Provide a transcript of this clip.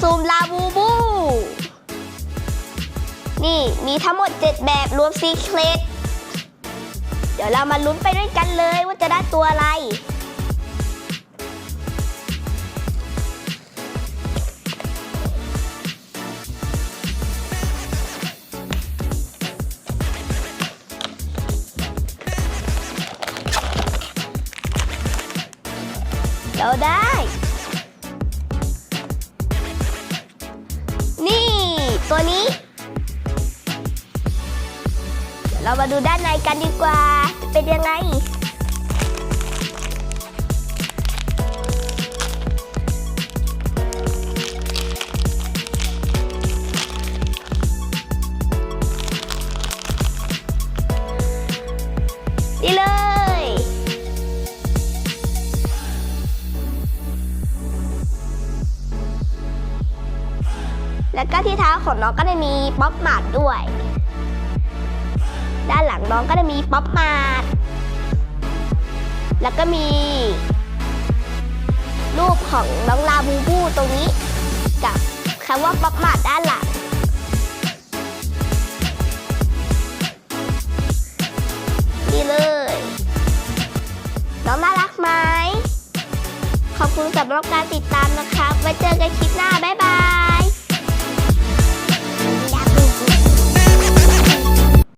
ซูมลาบูบู นี่มีทั้งหมด 7 แบบรวมซีเคล็ดเดี๋ยวเรามาลุ้นไปด้วยกันเลยว่าจะได้ตัวอะไร เราได้ เรามาดูด้านในกันดีกว่า เป็นยังไง นี่เลย แล้วก็ที่เท้าของน้องก็จะมีป๊อปมาดด้วย ด้านหลังน้องก็จะมีป๊อปมาดแล้วก็มี รูปของน้องลาบูบูตรงนี้ กับคำว่าป๊อปมาดด้านหลังนี่เลย น้องน่ารักไหมขอบคุณสำหรับการติดตามนะครับไว้เจอกันคลิปหน้า